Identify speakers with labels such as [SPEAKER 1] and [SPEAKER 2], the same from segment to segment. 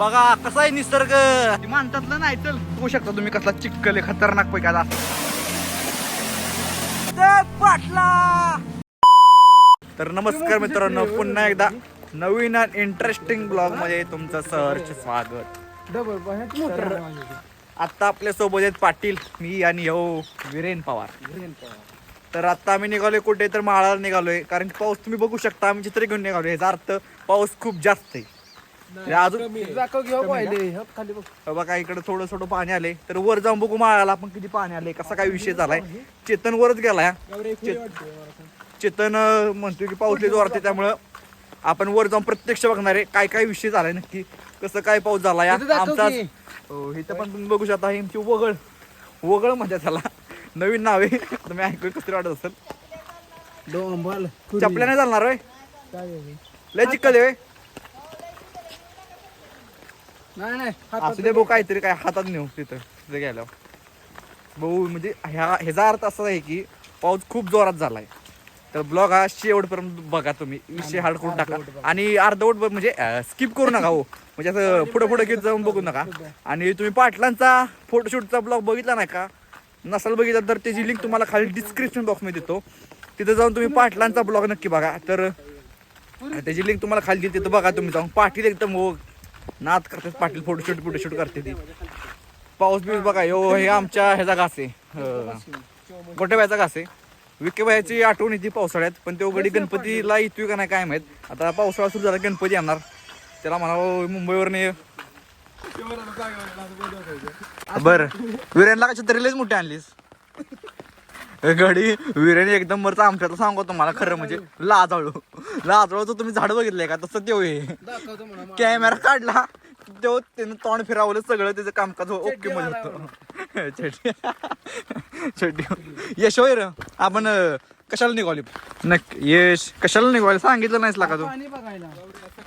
[SPEAKER 1] बघा कसा आहे निसर्ग? माणसातलं नाही चल. बघू शकता तुम्ही कसला चिक्कल खतरनाक पैकी पाटला! तर नमस्कार मित्रांनो पुन्हा एकदा नवीन आणि इंटरेस्टिंग ब्लॉगमध्ये तुमचं सहर्ष स्वागत. तर आता आपल्यासोबत आहेत पाटील मी आणि हो विरेन पवार. तर आता आम्ही निघालोय कुठे तर माळाला निघालोय कारण पाऊस तुम्ही बघू शकता आम्ही चित्र घेऊन निघालोय. याचा अर्थ पाऊस खूप जास्त आहे. हे अजून हे बघा इकडे थोडं थोडं पाणी आले. तर वर जाऊन बघू माळाला आपण किती पाणी आले. कसा काय विषय झालाय? चेतन वरच गेलाय चेतन अं, म्हणतोय की पाऊस लय जोरात त्यामुळं आपण वर जाऊन प्रत्यक्ष बघणार आहे. काय काय विषय झालाय नक्की? कसं काय पाऊस झाला या आमचा हो इथं पण तुम्ही बघू शकता ही आमची वगळ. वगळ म्हणजे त्याला नवीन नाव आहे. तुम्ही ऐकू कसं वाटत असेल. चपल्या नाही चालणार होय? लय चिकल आहे
[SPEAKER 2] नाही नाही
[SPEAKER 1] असू दे भाऊ काहीतरी काय हातात नेऊ तिथं तिथं गेल्यावर. भाऊ म्हणजे ह्या ह्याचा अर्थ असा आहे की पाऊस खूप जोरात झालाय. तर ब्लॉग हा शेवटपर्यंत बघा तुम्ही. विषय हार्ड करून टाका. आणि अर्धवट म्हणजे स्किप करू नका हो. म्हणजे असं पुढे पुढे घेत जाऊन बघू नका. आणि तुम्ही पाटलांचा फोटोशूटचा ब्लॉग बघितला नाही का? नसाल बघितला तर त्याची लिंक तुम्हाला खाली डिस्क्रिप्शन बॉक्समध्ये देतो. तिथं जाऊन तुम्ही पाटलांचा ब्लॉग नक्की बघा. तर त्याची लिंक तुम्हाला खाली देते तिथं बघा तुम्ही जाऊन. पाटील एकदम हो नाद करतात पाटील फोटोशूट फोटोशूट करते ती. पाऊस बिऊस बघा यो हे आमच्या ह्याचा घास आहे. गोटेबायचा घास आहे. विकेबाईची आठवण येते पावसाळ्यात पण तो उघडी गणपतीला येतोय का नाही काय माहीत. आता पावसाळा सुरू झाला गणपती येणार. त्याला म्हणावं मुंबईवर नाही बर. विरेनला कशा तरी लयच मोठी आणलीस. गडी विरेन एकदम वरचा आमच्यात सांगतो तुम्हाला? खरं म्हणजे लाजाळू. लाजाळूचं तुम्ही झाड बघितलंय का? तसं ते होय
[SPEAKER 2] दाखवतो म्हणा
[SPEAKER 1] कॅमेरा काढला. तो त्यानं तोंड फिरावलं सगळं त्याचं कामकाज ओके होतं. चड्डी. चड्डी. यश होय र. आपण कशाला निघाली नक्की यश कशाला निघाले सांगितलं नाहीस का तू?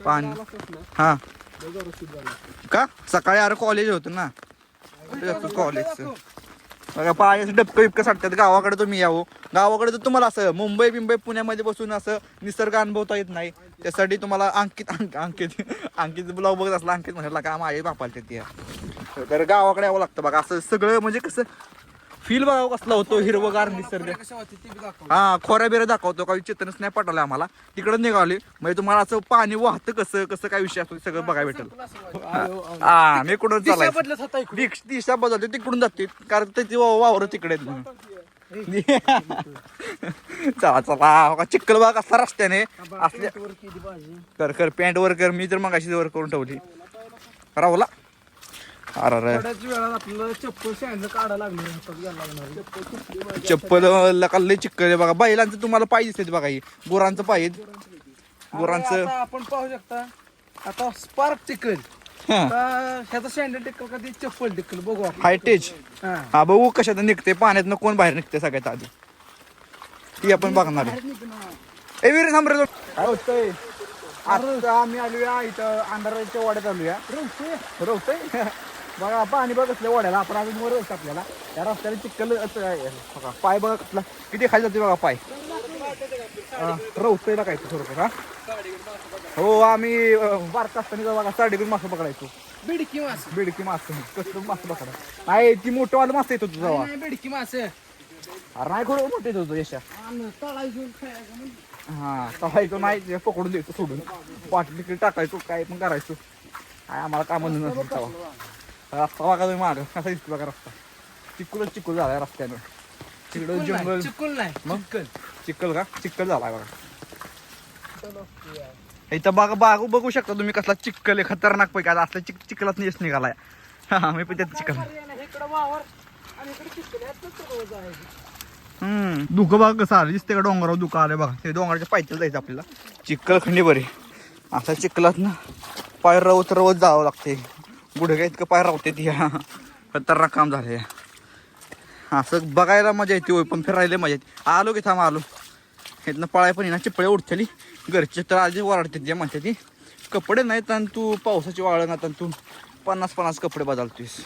[SPEAKER 2] पाणी
[SPEAKER 1] हा. का? सकाळी अरे कॉलेज होतं ना. कॉलेजचं बघा पायाचं डबकं बिबकं साठतात. गावाकडे तुम्ही यावं हो. गावाकडे तर तुम्हाला असं मुंबई बिंबई पुण्यामध्ये बसून असं निसर्ग अनुभवता येत नाही. त्यासाठी तुम्हाला अंकित अंक- अंकित अंकित ब्लॉग बघत असला अंकित म्हणाला का माझे बापाला ते तर गावाकडे यावं लागतं बघा. असं सगळं म्हणजे कसं फील बघावं कसला होतो हिरवगार निसर्ग. हा खोऱ्या बिऱ्या दाखवतो काही चित्रच नाही पटवलं आम्हाला. तिकडं निघाले म्हणजे तुम्हाला असं पाणी वाहतं कसं? कसं काय विषय असतो? सगळं बघायला भेटेल. हा मी
[SPEAKER 2] होता इकडे.
[SPEAKER 1] दिश- बदलते तिकडून जाते कारण त्याची वावर तिकडे. चला चला. हो का चिखल बघा कसला रस्त्याने. असल्या. कर कर पॅन्ट वर कर. मी तर मग अशी वर करून ठेवली. राहुला. अरे अरे
[SPEAKER 2] थोड्याच वेळात आपल्याला चप्पल हातात घ्यायला लागणार
[SPEAKER 1] चप्पल लकाल चिक्कल आहे बघा. बैलांचं तुम्हाला पाय दिसते बघा ही. गुरांचं पाय आहेत. गुरांचं.
[SPEAKER 2] आता आपण पाहू शकता आता स्पार्क टिकल.
[SPEAKER 1] हा.
[SPEAKER 2] आता ह्याचा शॅन्डल टिकल का ते चप्पल टिकल? बघू आपण.
[SPEAKER 1] हायटेज
[SPEAKER 2] हा.
[SPEAKER 1] हा बघू कशात निघते. पाण्यातनं कोण बाहेर निघते सगळ्यात आधी. ती आपण बघणार आहे. ए वीर थांब रे. काय होतंय? आता आम्ही आलोया इथं अंधाराच्या वाड्यात आलोया. रवतय बघा पाणी बघ कसल्या वाड्याला आपण अजून वर रवत आपल्याला. या रस्त्याला चिक्कल. बघा, पाय बघा कसला. किती खाली जाते बघा पाय. रवतयला काय थोडं का हो? आम्ही बारका असताना बघा साडेकून मासं पकडायचो.
[SPEAKER 2] बेडकी मास.
[SPEAKER 1] बेडकी मासं कसलं मासं पकडा नाही ती मोठं मासं येत होतं जेव्हा
[SPEAKER 2] नाही बेडकी मास.
[SPEAKER 1] अरे नाही थोडं मोठे येत होतो यशा.
[SPEAKER 2] तळायचं.
[SPEAKER 1] हा तवायचो नाही पकडून द्यायचो सोडून. पाठी तिकडे टाकायचो काय पण करायचो. काय आम्हाला काम नसतं तवा रस्ता बघा तुम्ही माग कसा दिसतो बघा रस्ता चिक्कूलच चिक्कूल झालाय रस्त्यानं तिकडं जंगल
[SPEAKER 2] नाही, चिक्कल नाही
[SPEAKER 1] मग?
[SPEAKER 2] चिक्कल
[SPEAKER 1] का चिक्कल झालाय बघा इथं बघा बागू बघू शकता तुम्ही कसला चिक्कल आहे खतरनाक पैकी आता असल्या चिक चिखलात यश निघालाय हा मी पण त्यात
[SPEAKER 2] जायचं.
[SPEAKER 1] हम्म धुकं बघा कसं आलं दिसते का डोंगरावर धुकं आलं बघा ते डोंगराच्या पायथ्याला जायचं आपल्याला चिक्कल खंडी बरी असा चिखलात ना पाय रवत रवत जावं लागते गुडघ्या इतकं पाय रावते ती. खतरनाक काम झाले असं बघायला मजा येते होय पण फिरायला मजा येते. आलो की थांब आलो. इथनं पळाय पण ना चिपळे उठतली घरचे तर आधी वराडते ते म्हणते ती. कपडे नाहीत आणि तू पावसाची वाळण आता तू पन्नास पन्नास कपडे बदलतोयस.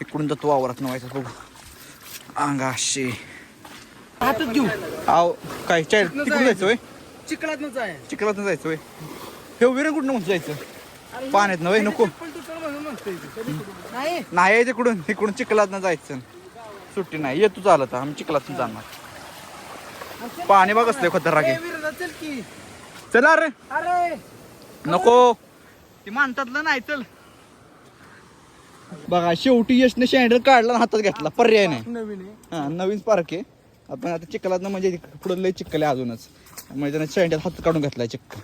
[SPEAKER 1] इकडून जातो वावरात नवायचं बघू. अंगाशी.
[SPEAKER 2] हातात घेऊ.
[SPEAKER 1] आव काय चाल तिकडून जायचं होय?
[SPEAKER 2] चिखलात जाय
[SPEAKER 1] चिखलात जायचं होय. हे विरण कुठं म्हणून जायचं पाण्यात नव्हे नको.
[SPEAKER 2] नाही.
[SPEAKER 1] नाही तिकडून तिकडून चिखलात जायचं. सुट्टी नाही. ये तू चालत आम्ही चिखलात जाणार. पाणी बघ असले खतरनाक आहे
[SPEAKER 2] चल की.
[SPEAKER 1] चला रे
[SPEAKER 2] अरे.
[SPEAKER 1] नको. ती मानतातलं नाही चल. बघा शेवटी यशने शँडल काढला हातात घेतला. पर्याय नाही.
[SPEAKER 2] नवीन
[SPEAKER 1] हा नवीन पार्क आहे. आपण आता चिखलात म्हणजे पुढे लय चिखल आहे अजूनच. म्हणजे त्याने शँडल हात काढून घेतलाय चिक्क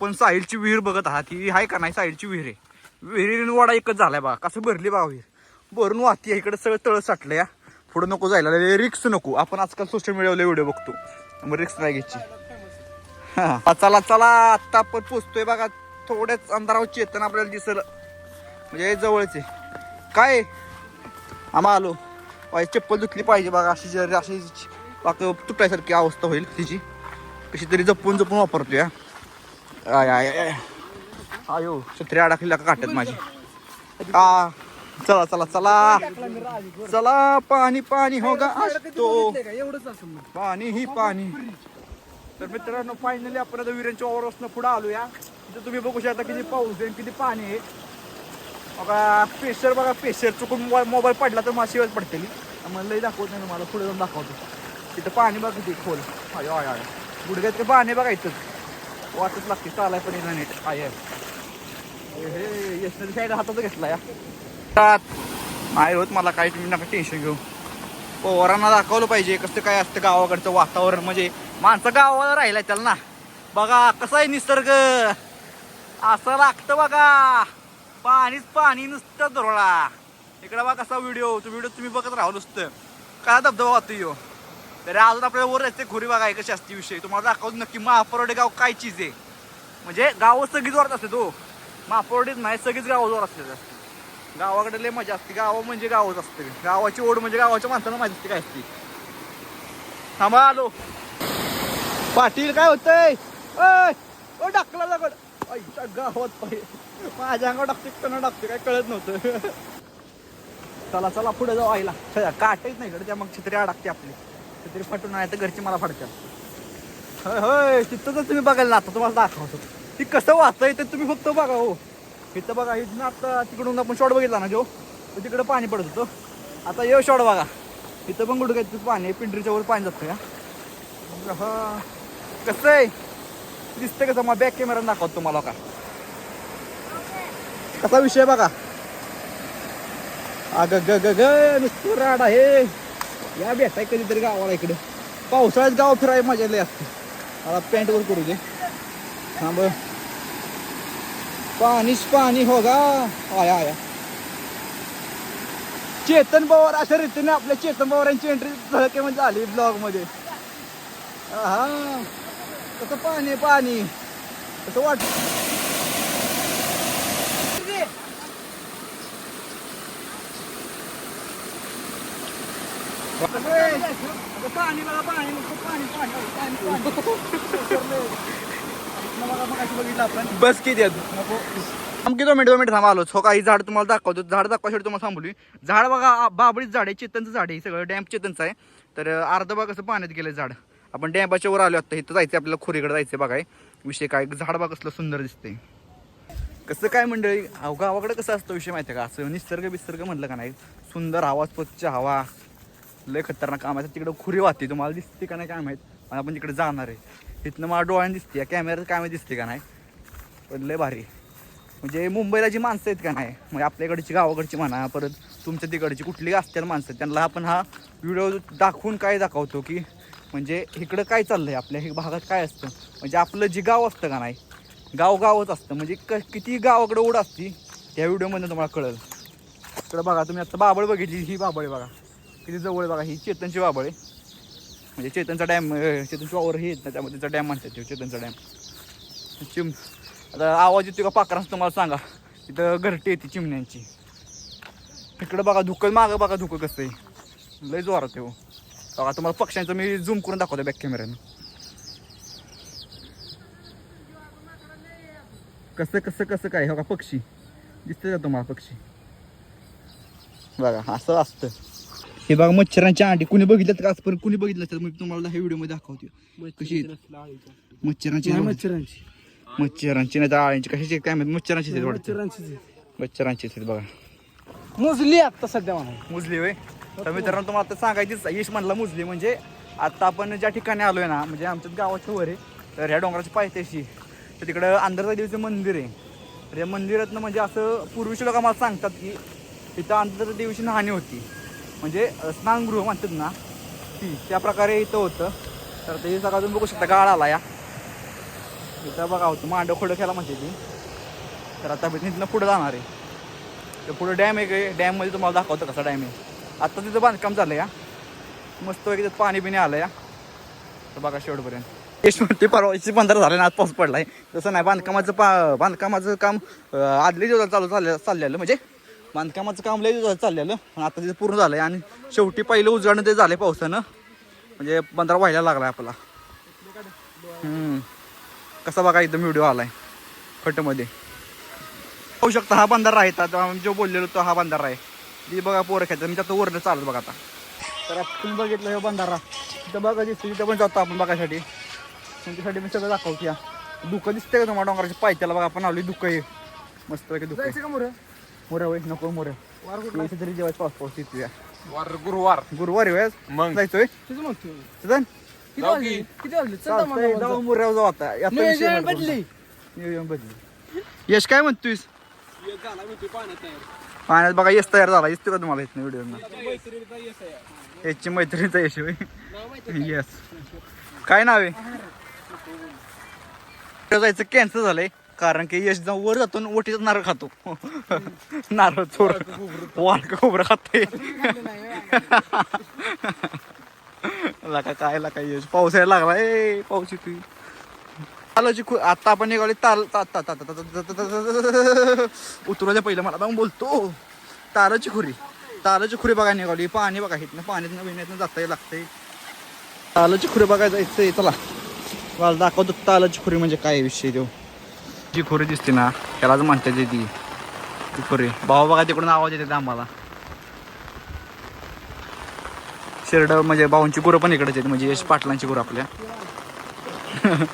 [SPEAKER 1] पण साहिलची विहीर बघत आहात ही आहे का नाही साहिलची विहीर आहे. विहिरीन वाडा एकच झालाय बा कसं भरली बा विहीर. भरून वाहती इकडे सगळं तळ साठलं या पुढे नको जायला. रिक्स नको. आपण आजकाल सोशल मीडियावर व्हिडिओ बघतो. मग रिक्स नाही घ्यायची. हा. चला चला. आत्ता आपण पोचतोय बघा. थोड्याच अंधारावर चेतन आपल्याला दिसल. म्हणजे जवळच आहे. काय? आम्हा आलो. पाहिजे चप्पल धुतली पाहिजे बघा. अशी जर अशी बाकी तुटायसारखी अवस्था होईल तिची. कशी तरी जपून जपून वापरतोय या आय आय आय. आयो छत्री अडकलेला का काटत माझी. आ चला चला चला. चला पाणी पाणी हो गा असतो.
[SPEAKER 2] का?
[SPEAKER 1] पाणी ही पाणी. तर मित्रांनो फायनली आपण आता विरांच्या ओव्हरपासून पुढे आलो या तिथे तुम्ही बघू शकता किती पाऊस आहे किती पाणी आहे. बघा प्रेशर बघा प्रेशर चुकून मोबाईल पडला तर माझी वेळ पडतेली. मग लई दाखवत नाही मला पुढे जाऊन दाखवतो. तिथं पाणी बघा किती खोल. आय आय गुडघ्यात ते पाणी बघायचं वाटच लागते चालाय पण येणार नीट आय हे यशनरी साईड हातात घेतला या नाही होत मला काही तुम्ही नका टेन्शन घेऊ. पोरांना दाखवलं पाहिजे कसं काय असतं गावाकडचं वातावरण. म्हणजे माणसं गावाला राहिलाय त्याला ना. बघा कसं आहे निसर्ग. असं लागतं बघा. पाणीच पाणी नुसतं धुरळा. इकडे बघा कसा व्हिडिओ तो व्हिडिओ तुम्ही बघत राहू नुसतं. काय धबधबा वाहतो यो? तरी अजून आपल्याला वर रस्ते खोरी बघा कशी असते विषय. तुम्हाला दाखवतो नक्की महापरोडे गाव काय चीज आहे. म्हणजे गाव सगळीच वरत असते तो. महापरोडीच नाही सगळीच गाव जोर असते गावाकडे लय मजा असते. गाव म्हणजे गावच असते. गावाची ओढ म्हणजे गावाच्या माणसाला माहिती असते काय असते. थांबा आलो. पाटील काय होतंय? ओ टाकला दगड आईच्या गावात पाहिजे माझ्या अंगावर टाकते कणं टाकते काय कळत नव्हतं. चला चला पुढे जाऊ आईला. चला, काटच नाही कडे त्या मग छत्री अडकते आपली. तरी फाटून नाही तर घरची मला फाडतात. होय होय तिथं जर तुम्ही बघायला आता तुम्हाला दाखवतो. ती कसं वाचतंय ते तुम्ही फक्त बघा हो. इथं बघा इथं आता तिकडून आपण शॉट बघितला ना जो? तर तिकडं पाणी पडत होतं. आता येऊ शॉट बघा. इथं पण गुडघ्यात पाणी आहे पिंडरीच्या वर पाणी जातं का? हा. कसं आहे? दिसतंय कसं? मग बॅक कॅमेरा दाखवतो तुम्हाला का? कसा विषय बघा? अग ग ग ग नुसतं राड आहे. या भेटाय कधीतरी गावाला इकडे. पावसाळ्यात गाव फिरायला मजा लय असते. मला पॅन्ट वर करू दे. थांब. पाणीच पाणी हो गा. आया आया. चेतन पवार अशा रीतीने आपल्या चेतन पवारांची एंट्री झळकेमध्ये झाली म्हणजे ब्लॉगमध्ये. हा कसं पाणी पाणी. कसं वाट पाणी बघा पाणी नुसतं पाणी पाणी पाणी पाणी बघितलं आपण बस किती आमकी दोन मिनिट दोन मिनिट थांबा आलो. हो काही झाड तुम्हाला दाखवतो. झाड दाखवायसाठी तुम्हाला थांबली झाड बघा बाबडीच बाबळीच झाड आहे चेतनचं झाड आहे. सगळं डॅम चेतनचं आहे. तर अर्ध बघा कसं पाण्यात गेलं झाड. आपण डॅम्पाच्या वर आलो आता. इथं जायचं आपल्याला खोरीकडे जायचं बघाय विषय काय झाड बघा कसलं सुंदर दिसते कसं काय मंडळी अहो गावाकडे कसं असतं विषय माहिती आहे का? असं निसर्ग बिसर्ग म्हटलं का नाही? सुंदर हवा स्वच्छ हवा. लय खतरनाक काम आहे. तिकडे खुरी वाहते तुम्हाला दिसते का नाही काय माहीत. आणि आपण तिकडे जाणार आहे. तिथनं मला डोळ्याने दिसते या कॅमेऱ्यात काय माहिती दिसते का नाही. पण लय भारी. म्हणजे मुंबईला जी माणसं आहेत का नाही म्हणजे आपल्याकडची गावाकडची म्हणा परत तुमच्या तिकडची कुठली असतील माणसं त्यांना आपण हा व्हिडिओ दाखवून काय दाखवतो की म्हणजे इकडं काय चाललंय आपल्या हे भागात काय असतं. म्हणजे आपलं जे गाव असतं का नाही गाव गावच असतं. म्हणजे क किती गावाकडे ओढ असती त्या व्हिडिओमधनं तुम्हाला कळेल. इकडं बघा तुम्ही आता बाबळ बघितली ही बाबळ बघा. किती जवळ बघा ही चेतनची बाबळ आहे. म्हणजे चेतनचा डॅम चेतनची वावर हे त्यामध्ये त्याचा डॅम म्हणतात ते चेतनचा डॅम. चिम आता आवाज येतो का पाकरांचा तुम्हाला सांगा. तिथं घरटी येते चिमण्यांची. इकडं बघा धुकं मागं बघा धुकं कसं आहे. लय जोरात आहे हो. बघा तुम्हाला पक्ष्यांचं मी झूम करून दाखवतो बॅक कॅमेऱ्यानं कसं कसं कसं काय हो का पक्षी. दिसतं का तुम्हाला पक्षी? बघा असं असतं. हे बघा मच्छरांची अंडी. कुणी बघितलं का पण कुणी बघितलं तर मी तुम्हाला हे व्हिडिओमध्ये दाखवतो. कशी? मच्छरांची
[SPEAKER 2] मच्छरांची.
[SPEAKER 1] मच्छरांची नाही तर आळ्यांची कशाची काय माहीत? मच्छरांची. बच्चरांची आहेत. बघा.
[SPEAKER 2] मुजली आता सध्या म्हणा.
[SPEAKER 1] मुजली होय? तर मित्रांनो तुम्हाला आता सांगायचीच यश म्हणला मुजली. म्हणजे आता आपण ज्या ठिकाणी आलोय ना म्हणजे आमच्या गावाच्या वर आहे तर ह्या डोंगराची पायथ्याशी. तर तिकडं अंधरचा देवीचं मंदिर आहे. तर या मंदिरातनं म्हणजे असं पूर्वीचे लोक मला सांगतात की तिथं अंधरच्या देवीची नाहाणी होती. म्हणजे स्नानगृह म्हणतात ना ती त्या प्रकारे इथं होतं. तर ते सकाळ तुम्ही बघू शकता गाळ आला या. इथं बघा होतं मांडव खोडं खेळा म्हणते ती तर आता तिथनं पुढं जाणार आहे. तर पुढं डॅम आहे डॅममध्ये तुम्हाला दाखवतं कसा डॅम आहे. आत्ता तिथं बांधकाम झालं या. मस्त वगैरे तिथं पाणी बिणी आलं या. तर बघा शेवटपर्यंत. यश परवाची पंधरा झाले ना आज पाऊस पडलाय. तसं नाही बांधकामाचं पा बांधकामाचं काम आदले आदल्या दिवसात चालू चाललं चाललेलं म्हणजे बांधकामाचं काम लय दिवसात चाललेलं. पण आता तिथं पूर्ण झालंय आणि शेवटी पहिलं उजळणं ते झालंय पावसानं. म्हणजे पंधरा व्हायला लागलाय आपला. हम्म. कसा बघा एकदम व्हिडिओ आलाय. खटमध्ये. पाहू शकता हा बंधारा आहे. आता जो बोललेलो तो हा बंधारा आहे. ती बघा पोरं खेळतात. मी आता ओरडं चालत बघा आता. तर तुम्ही बघितलं हे बंधारा तिथं बघा दिसते तिथं पण जातो आपण बघायसाठी. तुमच्यासाठी मी सगळं दाखवतो या. दुःख दिसतंय का तुम्हाला डोंगराची पायथ्याला? बघा आपण आलो दुःख आहे मस्त पैकी दुःख आहे
[SPEAKER 2] का मोर
[SPEAKER 1] मोऱ्या होय नको मोऱ्या यायचं तरी जेवायचं पाऊस पाऊस तिथे
[SPEAKER 3] वार गुरुवार.
[SPEAKER 1] गुरुवारी वेळेस
[SPEAKER 3] मग.
[SPEAKER 1] जायचोय?
[SPEAKER 2] तुझं म्हणतो
[SPEAKER 1] चल
[SPEAKER 2] किती वाजले? किती वाजले? चल ना
[SPEAKER 1] चालतंय,
[SPEAKER 2] मला
[SPEAKER 1] जाऊ मोऱ्यावर जाऊ आता. याचा विषय
[SPEAKER 2] नियोजन
[SPEAKER 1] नाही
[SPEAKER 2] बदली.
[SPEAKER 1] नियोजन बदली. यश काय म्हणतोयस? पाण्यात बघा यश तयार झाला. येतो का तुम्हाला इथनं व्हिडिओ याची मैत्रिणीचा यश येस काय नाव आहे? जायचं कॅन्सल झालंय. कारण की यश जाऊन वर जातो आणि नारळ खातो नारळ चोर वाळक खोबरं खाते लाका काय लाका यश पाऊस यायला लागला ए पाऊस येतोय तालाची आता आपण निघाली ताल उतराच्या पहिलं मला जाऊन बोलतो ताराची खुरी तालाची खुरी बघायला निघाली पाणी बघा येत ना पाण्यातनं जाता लागतंय तालाची खुरी बघायचं चला मला दाखवतो तालाची खुरी म्हणजे काय विषय देऊ जी खुरी दिसते ना त्यालाच म्हणतात ती. ती खुरी. भाऊ बघा तिकडून आवाज येते आम्हाला. शेरड म्हणजे भाऊंची गुरं पण इकडेच आहेत म्हणजे यश पाटलांची गुरं आपल्या.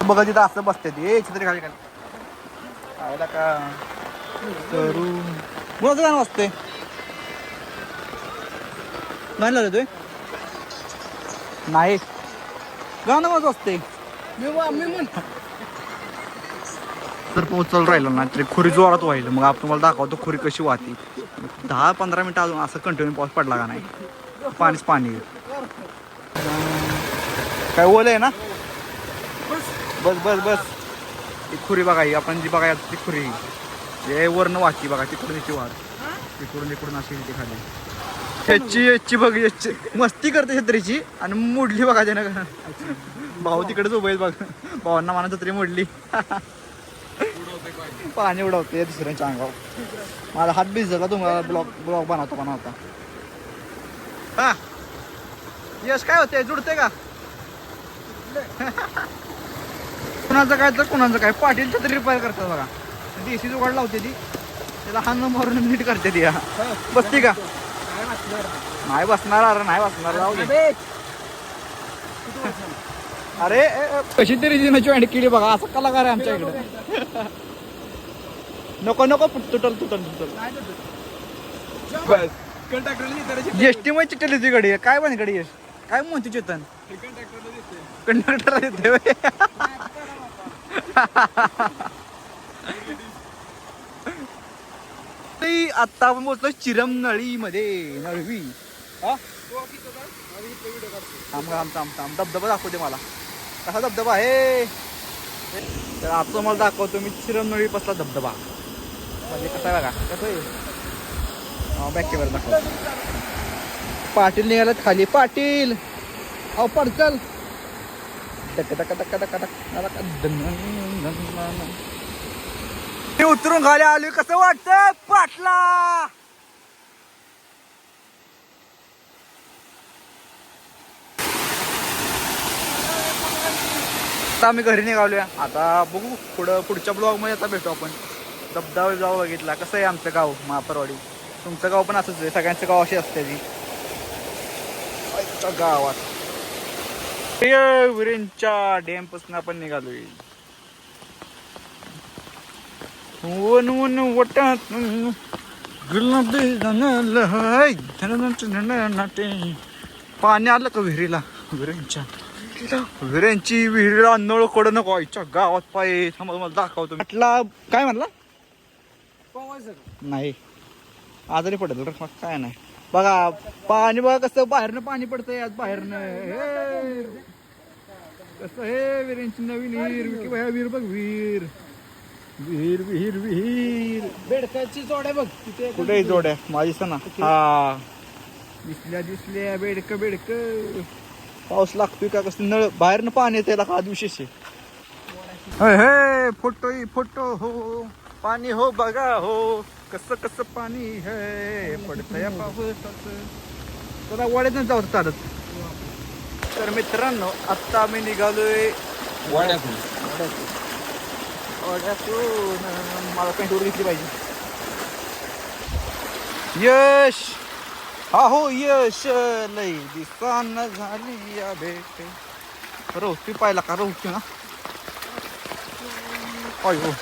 [SPEAKER 1] बघा तिथं असं बसते ती. छत्री खाली खाली. का? करू. कोणाचं गाणं वाजते गाणं लावलं तू? नाही. गाणं माझं असते
[SPEAKER 2] मी वा- मी
[SPEAKER 1] तर पोहोचल राहिलं ना तरी खुरी जोरात व्हायला. मग आपण तुम्हाला दाखवतो खुरी कशी वाहते. दहा पंधरा मिनटं अजून असं कंटिन्यू पाऊस पडला का नाही. पाणीच पाणी काय ओलं आहे ना? बस बस बस. ती खुरी बघा ही आपण जी बघा ती खुरी. हे वरनं वाहती बघा तिकडून याची वाहत. तिकडून इकडून अशी येते खाली. याची याची बघ याची मस्ती करते छत्रीची आणि मोडली बघा त्यानं. भाऊ तिकडेच उभे बघ. भावांना म्हणा छत्री मोडली. पाणी उडवते दुसऱ्यांच्या अंगावर. माझा हात भिजला तुम्हाला ब्लॉक ब्लॉक बनवता बनवता. हा. यश काय होते जुडते का? कुणाचं काय तर कुणाचं काय. पाटील छत्री रिपेअर करतात बघा. देशी जुगाड लावते ती. त्याला हान मारून नीट करते ती. बसते का? नाही बसणार अरे नाही बसणार जाऊ दे. अरे कशी तरी तिने जॉईंट केली बघा असं कलाकार आहे आमच्या इकडे. नको नको तुटल तुटल तुटल. एसटी मध्ये चिट्टली ती गडी. काय पण गडी काय म्हणते चेतन?
[SPEAKER 3] कंडक्टरला दिसते
[SPEAKER 1] कंडक्टर येते होय. ते आता आपण बोलतो चिरम नळी मध्ये नळवी हा? थांब थांब थांब थांब. धबधबा दाखवते मला. कसा धबधबा? आहे तर आता तुम्हाला दाखवतो मी चिरम नळी पासला धबधबा. म्हणजे कसं आहे बघा कसं आहे बॅक कॅमेरा दाखव पाटील निघालात खाली पाटील अहो पडचल टक टक टक टक टक टक दन- उतरून खाली आलोय कसं वाटतं पाटला आता आम्ही घरी निघालोय आता बघू पुढं पुढच्या ब्लॉगमध्ये आता भेटू आपण धबधबा जाऊ बघितला. कसं आहे आमचं गाव? महापरवाडी तुमचं गाव पण असंच आहे. सगळ्यांचं गाव अशी असते जी गावात. विरेंच्या डॅमपासून आपण निघालोय वन वन वटत हाय, पाणी आलं का विहिरीला? विरेंच्या विरेंची विहिरीला नळ कोड नको. आईच्या गावात पाय. थांबा तुम्हाला दाखवतो म्हटला काय म्हणला
[SPEAKER 2] पवायचं का
[SPEAKER 1] नाही. आजारी पडेल रे मग काय नाही. बघा पाणी बघा कसं बाहेरनं पाणी पडतंय आज बाहेरनं. हे. कसं हे विहिरींची नवीन विहीर विकी बाया विहीर बघ विहीर विहीर विहीर विहीर
[SPEAKER 2] बेडकाची जोड आहे बघ तिथे
[SPEAKER 1] कुठे आहे जोड्या माझी सणा. हा. दिसल्या दिसल्या बेडक बेडक. पाऊस लागतोय का कसं? नळ बाहेरनं पाणी येते का विशेष आहे हे फोटो फोटो हो. पाणी हो बघा हो कसं कसं पाणी है पावसाचं. जरा वाड्यात जाऊ चालत. तर मित्रांनो आत्ता आम्ही निघालोय
[SPEAKER 3] वाड्यातून.
[SPEAKER 1] वाड्यातून. मला पेंट घेतली पाहिजे. यश! हा हो यश! लय दिसान झाली या भेट. रोहती पाहिला का? रोहती ना? अय हो